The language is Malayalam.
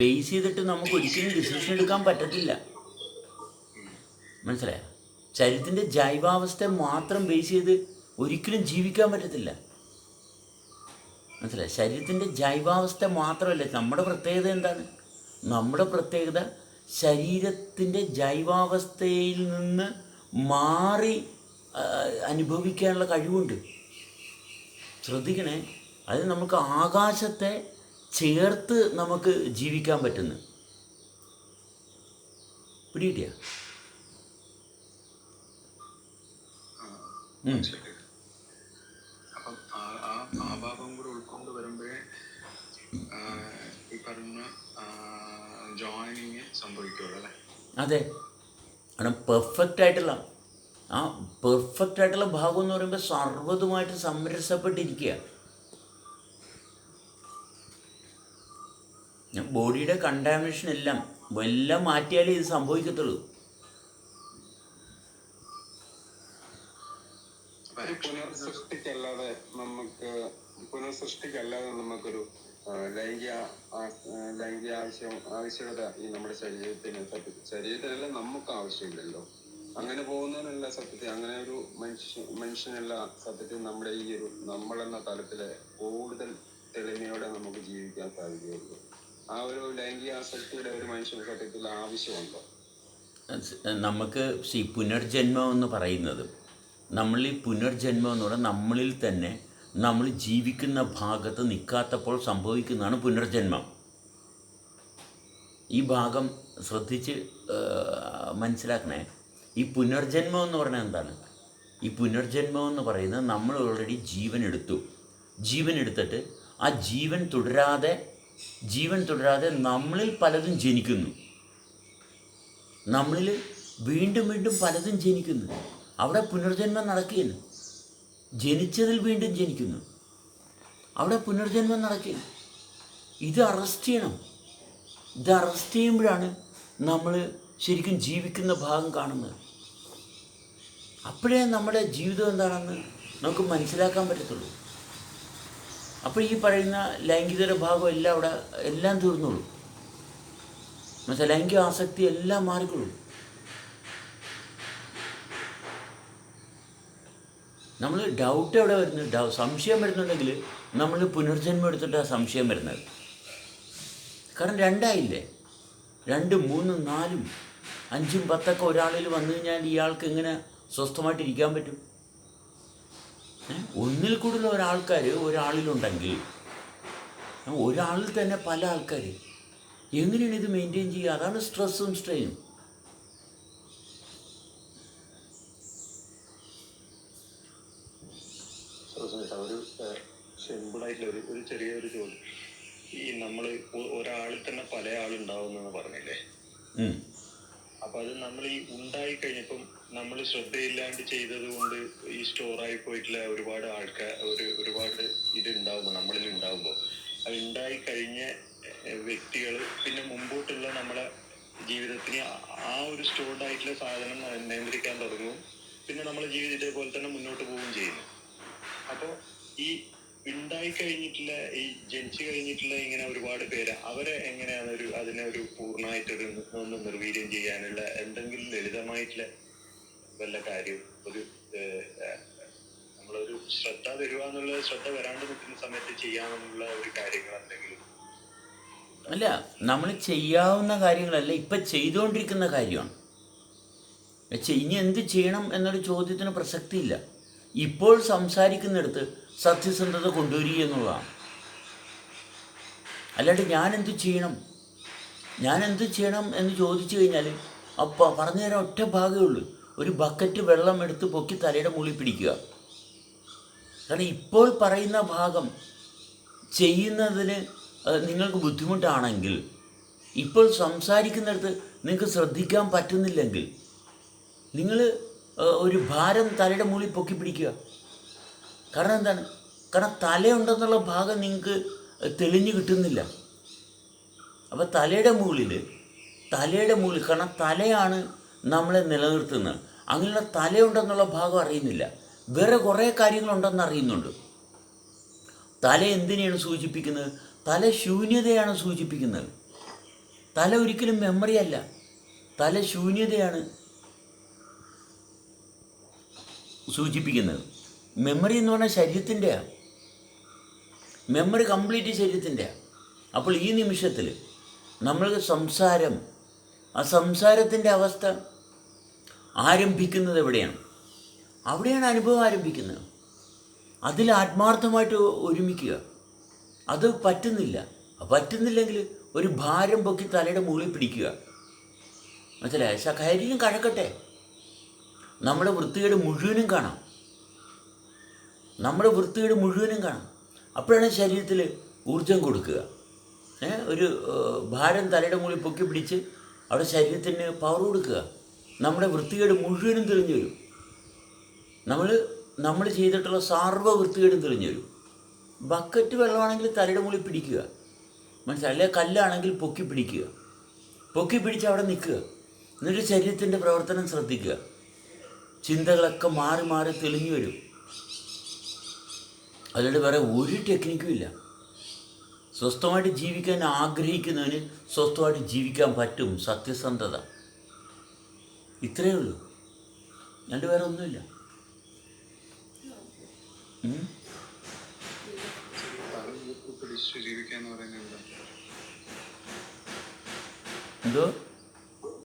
ബേസ് ചെയ്തിട്ട് നമുക്ക് ഒരിക്കലും ഡിസിഷൻ എടുക്കാൻ പറ്റത്തില്ല. മനസ്സിലായോ? ശരീരത്തിന്റെ ജൈവാവസ്ഥ മാത്രം ബേസ് ചെയ്ത് ഒരിക്കലും ജീവിക്കാൻ പറ്റത്തില്ല. മനസ്സിലായി? ശരീരത്തിന്റെ ജൈവാവസ്ഥ മാത്രമല്ല നമ്മുടെ പ്രത്യേകത എന്താണ്? നമ്മുടെ പ്രത്യേകത ശരീരത്തിന്റെ ജൈവാവസ്ഥയിൽ നിന്ന് മാറി അനുഭവിക്കാനുള്ള കഴിവുണ്ട്. ശ്രദ്ധിക്കണേ അത് നമുക്ക് ആകാശത്തെ ചേർത്ത് നമുക്ക് ജീവിക്കാൻ പറ്റുന്നു. പിടികിട്ടിയ? അതെ. കാരണം പെർഫെക്റ്റ് ആയിട്ടുള്ള ആ പെർഫെക്റ്റ് ആയിട്ടുള്ള ഭാഗം എന്ന് പറയുമ്പോൾ സർവതുമായിട്ട് സംരസപ്പെട്ടിരിക്കുക ബോഡിയുടെ കണ്ടാമിനേഷൻ എല്ലാം എല്ലാം മാറ്റിയാലേ ഇത് സംഭവിക്കത്തുള്ളൂ. പുനർസൃഷ്ടിക്കല്ലാതെ നമുക്ക് പുനർസൃഷ്ടിക്കല്ലാതെ നമുക്കൊരു ലൈംഗിക ലൈംഗിക ആവശ്യം ആവശ്യകത ഈ നമ്മുടെ ശരീരത്തിന് ശരീരത്തിനല്ല നമുക്ക് ആവശ്യമില്ലല്ലോ. അങ്ങനെ പോകുന്നതിനല്ല സത്യത്തിൽ അങ്ങനെ ഒരു മനുഷ്യ മനുഷ്യനല്ല സത്യത്തിൽ നമ്മുടെ ഈ ഒരു നമ്മളെന്ന തലത്തിലെ കൂടുതൽ തെളിമയോടെ നമുക്ക് ജീവിക്കാൻ സാധിക്കുകയുള്ളൂ. ആ ഒരു ലൈംഗിക ഒരു മനുഷ്യന് ആവശ്യമുണ്ടോ? നമുക്ക് ഈ പുനർജന്മം എന്ന് പറയുന്നത് നമ്മൾ ഈ പുനർജന്മം എന്ന് പറഞ്ഞാൽ നമ്മളിൽ തന്നെ നമ്മൾ ജീവിക്കുന്ന ഭാഗത്ത് നിൽക്കാത്തപ്പോൾ സംഭവിക്കുന്നതാണ് പുനർജന്മം. ഈ ഭാഗം ശ്രദ്ധിച്ച് മനസ്സിലാക്കണേ. ഈ പുനർജന്മം എന്ന് പറഞ്ഞാൽ എന്താണ്? ഈ പുനർജന്മം എന്ന് പറയുന്നത് നമ്മൾ ഓൾറെഡി ജീവൻ എടുത്തു. ജീവൻ എടുത്തിട്ട് ആ ജീവൻ തുടരാതെ ജീവൻ തുടരാതെ നമ്മളിൽ പലതും ജനിക്കുന്നു. നമ്മളിൽ വീണ്ടും വീണ്ടും പലതും ജനിക്കുന്നു. അവിടെ പുനർജന്മം നടക്കുകയാണ്. ജനിച്ചതിൽ വീണ്ടും ജനിക്കുന്നു. അവിടെ പുനർജന്മം നടക്കുകയാണ്. ഇത് അറസ്റ്റ് ചെയ്യണം. ഇത് അറസ്റ്റ് ചെയ്യുമ്പോഴാണ് നമ്മൾ ശരിക്കും ജീവിക്കുന്ന ഭാഗം കാണുന്നത്. അപ്പോഴേ നമ്മുടെ ജീവിതം എന്താണെന്ന് നമുക്ക് മനസ്സിലാക്കാൻ പറ്റത്തുള്ളൂ. അപ്പോൾ ഈ പറയുന്ന ലൈംഗികതയുടെ ഭാഗം എല്ലാം അവിടെ എല്ലാം തീർന്നുള്ളൂ മനസ്സിലായി ലൈംഗിക ആസക്തി എല്ലാം മാറിക്കൊള്ളും. നമ്മൾ ഡൗട്ട് എവിടെ വരുന്നു? സംശയം വരുന്നുണ്ടെങ്കിൽ നമ്മൾ പുനർജന്മം എടുത്തിട്ട് ആ സംശയം വരുന്നത്. കാരണം രണ്ടായില്ലേ? രണ്ടും മൂന്നും നാലും അഞ്ചും പത്തൊക്കെ ഒരാളിൽ വന്നു കഴിഞ്ഞാൽ ഇയാൾക്ക് എങ്ങനെ സ്വസ്ഥമായിട്ടിരിക്കാൻ പറ്റും? ഒന്നിൽ കൂടുതൽ ഒരാൾക്കാർ ഒരാളിലുണ്ടെങ്കിൽ ഒരാളിൽ തന്നെ പല ആൾക്കാർ എങ്ങനെയാണ് ഇത് മെയിന്റെയിൻ ചെയ്യുക? അതാണ് സ്ട്രെസ്സും സ്ട്രെയിനും ഒരു സിമ്പിളായിട്ടുള്ള ഒരു ഒരു ചെറിയൊരു ചോദ്യം ഈ നമ്മൾ ഒരാളിൽ തന്നെ പല ആളുണ്ടാവുന്നു പറഞ്ഞില്ലേ. അപ്പൊ അത് നമ്മൾ ഈ ഉണ്ടായി കഴിഞ്ഞപ്പം നമ്മൾ ശ്രദ്ധയില്ലാണ്ട് ചെയ്തത് കൊണ്ട് ഈ സ്റ്റോറായി പോയിട്ടുള്ള ഒരുപാട് ആൾക്കാർ ഒരു ഒരുപാട് ഇത് ഉണ്ടാവുമ്പോൾ നമ്മളിൽ ഉണ്ടാവുമ്പോൾ അത് ഉണ്ടായി കഴിഞ്ഞ വ്യക്തികൾ പിന്നെ മുമ്പോട്ടുള്ള നമ്മളെ ജീവിതത്തിന് ആ- ഒരു സ്റ്റോർഡ് ആയിട്ടുള്ള സാധനം നിയന്ത്രിക്കാൻ തുടങ്ങും. പിന്നെ നമ്മളെ ജീവിതം ഇതേപോലെ തന്നെ മുന്നോട്ട് പോവുകയും ചെയ്യുന്നു. അപ്പോൾ ഈ ഉണ്ടായി കഴിഞ്ഞിട്ടുള്ള ഈ ജനിച്ചു കഴിഞ്ഞിട്ടുള്ള ഇങ്ങനെ ഒരുപാട് പേര് അവരെ എങ്ങനെയാണ് ഒരു അതിനെ ഒരു പൂർണമായിട്ടൊരു ഒന്ന് നിർവീര്യം ചെയ്യാനുള്ള എന്തെങ്കിലും ലളിതമായിട്ടുള്ള വല്ല കാര്യം ഒരു നമ്മളൊരു ശ്രദ്ധ തരുക എന്നുള്ള ശ്രദ്ധ വരാണ്ട് നിൽക്കുന്ന സമയത്ത് ചെയ്യാമെന്നുള്ള ഒരു കാര്യങ്ങൾ എന്തെങ്കിലും അല്ല നമ്മൾ ചെയ്യാവുന്ന കാര്യങ്ങളല്ല ഇപ്പൊ ചെയ്തുകൊണ്ടിരിക്കുന്ന കാര്യമാണ്. ഇനി എന്ത് ചെയ്യണം എന്നൊരു ചോദ്യത്തിന് പ്രസക്തിയില്ല. ഇപ്പോൾ സംസാരിക്കുന്നിടത്ത് സത്യസന്ധത കൊണ്ടുവരിക എന്നുള്ളതാണ്. അല്ലാണ്ട് ഞാൻ എന്ത് ചെയ്യണം? ഞാൻ എന്ത് ചെയ്യണം എന്ന് ചോദിച്ചു കഴിഞ്ഞാൽ അപ്പോൾ പറഞ്ഞു തരാൻ ഒറ്റ ഭാഗമേ ഉള്ളൂ. ഒരു ബക്കറ്റ് വെള്ളം എടുത്ത് പൊക്കി തലയുടെ മുകളിൽ പിടിക്കുക. കാരണം ഇപ്പോൾ പറയുന്ന ഭാഗം ചെയ്യുന്നതിന് നിങ്ങൾക്ക് ബുദ്ധിമുട്ടാണെങ്കിൽ ഇപ്പോൾ സംസാരിക്കുന്നിടത്ത് നിങ്ങൾക്ക് ശ്രദ്ധിക്കാൻ പറ്റുന്നില്ലെങ്കിൽ നിങ്ങൾ ഒരു ഭാരം തലയുടെ മുകളിൽ പൊക്കി പിടിക്കുക. കാരണം എന്താണ്? കാരണം തലയുണ്ടെന്നുള്ള ഭാഗം നിങ്ങൾക്ക് തെളിഞ്ഞു കിട്ടുന്നില്ല. അപ്പോൾ തലയുടെ മുകളിൽ തലയുടെ മുകളിൽ കാരണം തലയാണ് നമ്മളെ നിലനിർത്തുന്നത് അങ്ങനെയുള്ള തലയുണ്ടെന്നുള്ള ഭാഗം അറിയുന്നില്ല. വേറെ കുറേ കാര്യങ്ങളുണ്ടെന്ന് അറിയുന്നുണ്ട്. തല എന്തിനെയാണ് സൂചിപ്പിക്കുന്നത്? തല ശൂന്യതയാണ് സൂചിപ്പിക്കുന്നത്. തല ഒരിക്കലും മെമ്മറി അല്ല. തല ശൂന്യതയാണ് സൂചിപ്പിക്കുന്നത്. മെമ്മറി എന്ന് പറഞ്ഞാൽ ശരീരത്തിന്റെയാണ് മെമ്മറി കംപ്ലീറ്റ് ശരീരത്തിന്റെയാണ് അപ്പോൾ ഈ നിമിഷത്തിൽ നമ്മൾ സംസാരം ആ സംസാരത്തിന്റെ അവസ്ഥ ആരംഭിക്കുന്നത് എവിടെയാണ്? അവിടെയാണ് അനുഭവം ആരംഭിക്കുന്നത്. അതിൽ ആത്മാർത്ഥമായിട്ട് ഒരുമിക്കുക. അത് പറ്റുന്നില്ല. പറ്റുന്നില്ലെങ്കിൽ ഒരു ഭാരം പൊക്കി തലയുടെ മുകളിൽ പിടിക്കുക. മനസ്സിലായ? ശരീരം കഴക്കട്ടെ നമ്മുടെ വൃത്തികേട് മുഴുവനും കാണാം. നമ്മുടെ വൃത്തികേട് മുഴുവനും കാണാം. അപ്പോഴാണ് ശരീരത്തിൽ ഊർജം കൊടുക്കുക. ഒരു ഭാരം തലയുടെ മുകളിൽ പൊക്കി പിടിച്ച് അവിടെ ശരീരത്തിന് പവർ കൊടുക്കുക. നമ്മുടെ വൃത്തികേട് മുഴുവനും തെളിഞ്ഞു വരും. നമ്മൾ നമ്മൾ ചെയ്തിട്ടുള്ള സർവ വൃത്തികേടും തെളിഞ്ഞു വരും. ബക്കറ്റ് വെള്ളമാണെങ്കിൽ തലയുടെ മുകളിൽ പിടിക്കുക. മനസ്സിലായി? അല്ലെങ്കിൽ കല്ലാണെങ്കിൽ പൊക്കി പിടിക്കുക. പൊക്കി പിടിച്ച് അവിടെ നിൽക്കുക. എന്നിട്ട് ശരീരത്തിന്റെ പ്രവർത്തനം ശ്രദ്ധിക്കുക. ചിന്തകളൊക്കെ മാറി മാറി തെളിഞ്ഞു വരും. അതിലൂടെ വേറെ ഒരു ടെക്നിക്കും ഇല്ല. സ്വസ്ഥമായിട്ട് ജീവിക്കാൻ ആഗ്രഹിക്കുന്നവന് സ്വസ്ഥമായിട്ട് ജീവിക്കാൻ പറ്റും. സത്യസന്ധത. ഇത്രയേ ഉള്ളൂ. രണ്ട് വേറെ ഒന്നുമില്ല. എന്തോ?